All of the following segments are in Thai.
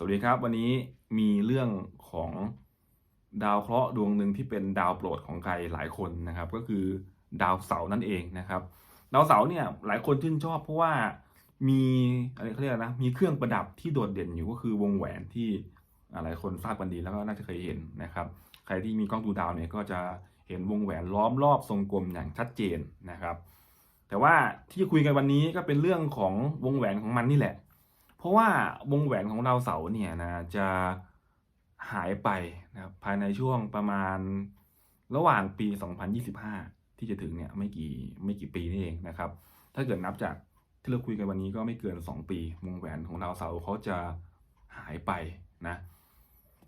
สวัสดีครับ วันนี้มีเรื่องของดาวเคราะห์ดวงหนึ่งที่เป็นดาวโปรดของใครหลายคนนะครับ ก็คือดาวเสาร์นั่นเองนะครับ ดาวเสาร์เนี่ยหลายคนชื่นชอบเพราะว่ามีอะไรเขาเรียกนะมีเครื่องประดับที่โดดเด่นอยู่ก็คือวงแหวนที่หลายคนทราบกันดีแล้วก็น่าจะเคยเห็นนะครับ ใครที่มีกล้องดูดาวเนี่ยก็จะเห็นวงแหวนล้อมรอบทรงกลมอย่างชัดเจนนะครับ แต่ว่าที่จะคุยกันวันนี้ก็เป็นเรื่องของวงแหวนของมันนี่แหละ เพราะว่าวงแหวนของดาวเสาร์เนี่ยนะจะหายไปนะครับภายในช่วงประมาณระหว่างปี 2025 ที่จะถึงเนี่ยไม่กี่ไม่กี่ปีนี่เองนะครับ ถ้าเกิดนับจากที่เราคุยกันวันนี้ก็ไม่เกิน 2 ปี วงแหวนของดาวเสาร์เขาจะหายไปนะ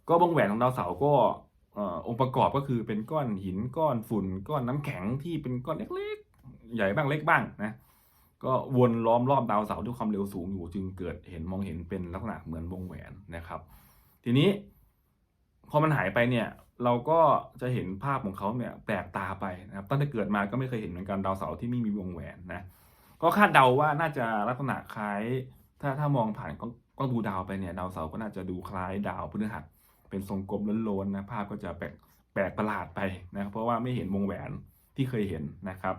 ก็วงแหวนของดาวเสาร์ก็อองค์ประกอบก็คือเป็นก้อนหินก้อนฝุ่น ก้อนน้ำแข็งที่เป็นก้อนเล็กๆ ใหญ่บ้างเล็กบ้างนะ ก็วนล้อมรอบดาวเสาร์ด้วยความเร็วสูงอยู่จึงเกิดเห็นมองเห็นเป็นลักษณะเหมือนวงแหวนนะครับ ทีนี้พอมันหายไปเนี่ยเราก็จะเห็นภาพของเขาเนี่ยแปลกตาไปนะครับตั้งแต่เกิดมาก็ไม่เคยเห็นเหมือนกันดาวเสาร์ที่ไม่มีวงแหวนนะก็คาดเดาว่าน่าจะลักษณะคล้าย ถ้าถ้ามองผ่านกล้องกล้องดูดาวไปเนี่ยดาวเสาร์ก็น่าจะดูคล้ายดาวพฤหัสเป็นทรงกลมล้นๆนะภาพก็จะแปลกแปลกประหลาดไปนะเพราะว่าไม่เห็นวงแหวนที่เคยเห็นนะครับ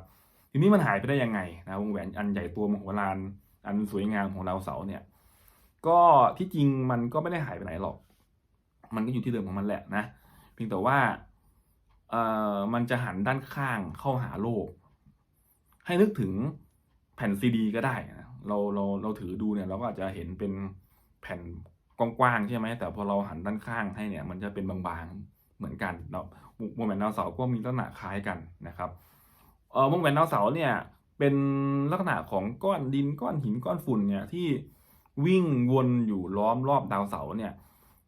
ทีนี้มันหายไปได้ยังไงนะวงแหวนอันใหญ่ตัวมโหฬารอันสวยงามของดาวเสาร์เนี่ย ก็ที่จริงมันก็ไม่ได้หายไปไหนหรอก มันก็อยู่ที่เดิมของมันแหละนะ เพียงแต่ว่าเอ่อมันจะหันด้านข้างเข้าหาโลก ให้นึกถึงแผ่นซีดีก็ได้นะเราเราเราถือดูเนี่ยเราก็อาจจะเห็นเป็นแผ่นกว้างๆใช่ไหมแต่พอเราหันด้านข้างให้เนี่ย มันจะเป็นบางๆเหมือนกันเนาะวงแหวนดาวเสาร์ก็มีลักษณะคล้ายกันนะครับ เออวงแหวนดาวเสาร์เนี่ยเป็นลักษณะของก้อนดินก้อนหินก้อนฝุ่นเนี่ยที่วิ่งวนอยู่ล้อมรอบดาวเสาร์เนี่ย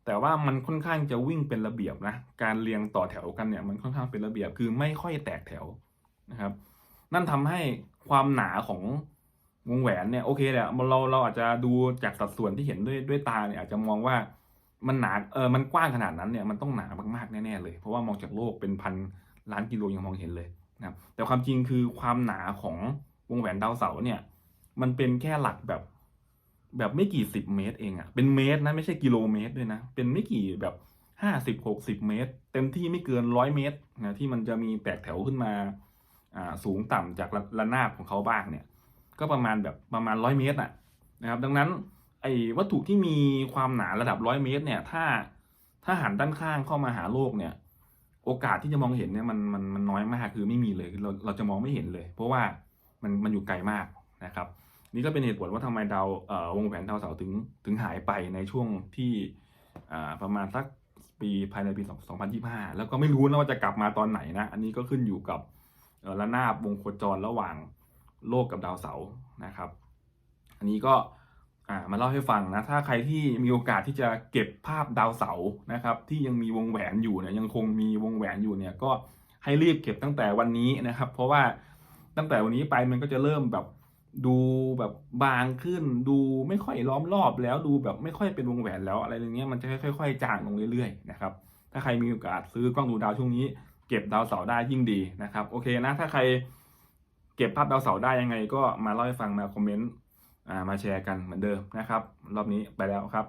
แต่ว่ามันค่อนข้างจะวิ่งเป็นระเบียบนะการเรียงต่อแถวกันเนี่ยมันค่อนข้างเป็นระเบียบคือไม่ค่อยแตกแถวนะครับ นั่นทำให้ความหนาของวงแหวนเนี่ยโอเคแหละเราเราอาจจะดูจากสัดส่วนที่เห็นด้วยด้วยตาเนี่ยอาจจะมองว่ามันหนาเออมันกว้างขนาดนั้นเนี่ยมันต้องหนามากๆแน่ๆเลย เพราะว่ามองจากโลกเป็นพันล้านกิโลยังมองเห็นเลย นะแต่ความจริงคือความหนาของวงแหวนดาวเสาร์เนี่ย มันเป็นแค่หลักแบบ แบบไม่กี่สิบเมตรเองอะเป็นเมตรนะไม่ใช่กิโลเมตรด้วยนะ เป็นไม่กี่แบบห้าสิบหกสิบเมตร เต็มที่ไม่เกินร้อยเมตรนะที่มันจะมีแตกแถวขึ้นมาอ่าสูงต่ำจากระระนาบของเขาบ้างเนี่ย ก็ประมาณแบบประมาณร้อยเมตรอะนะครับ ดังนั้นไอ้วัตถุที่มีความหนาระดับร้อยเมตรเนี่ย ถ้าถ้าหันด้านข้างเข้ามาหาโลกเนี่ย โอกาสที่จะมองเห็นเนี่ยมันมันมันน้อยมากคือไม่มีเลยเราเราจะมองไม่เห็นเลย เพราะว่ามันมันอยู่ไกลมากนะครับ นี่ก็เป็นเหตุผลว่าทำไมดาวเออวงแหวนดาวเสาร์ถึงถึงหายไปในช่วงที่อ่าประมาณสักปีภายในปี 2025 แล้วก็ไม่รู้นะว่าจะกลับมาตอนไหนนะ อันนี้ก็ขึ้นอยู่กับระนาบวงโคจรระหว่างโลกกับดาวเสาร์นะครับ อันนี้ก็ อ่ามาเล่าให้ฟังนะถ้าใครที่มีโอกาสที่จะเก็บภาพดาวเสาร์นะครับ ที่ยังมีวงแหวนอยู่เนี่ยยังคงมีวงแหวนอยู่เนี่ยก็ให้รีบเก็บตั้งแต่วันนี้นะครับ เพราะว่าตั้งแต่วันนี้ไปมันก็จะเริ่มแบบดูแบบบางขึ้น ดูไม่ค่อยล้อมรอบแล้วดูแบบไม่ค่อยเป็นวงแหวนแล้วอะไรอย่างเงี้ยมันจะค่อย ๆ จางลงเรื่อยๆนะครับถ้าใครมีโอกาสซื้อกล้องดูดาวช่วงนี้ เก็บดาวเสาร์ได้ยิ่งดีนะครับโอเคนะถ้าใครเก็บภาพดาวเสาร์ได้ยังไง ก็มาเล่าให้ฟังมาคอมเมนต์ มาแชร์กันเหมือนเดิมนะครับ รอบนี้ไปแล้วครับ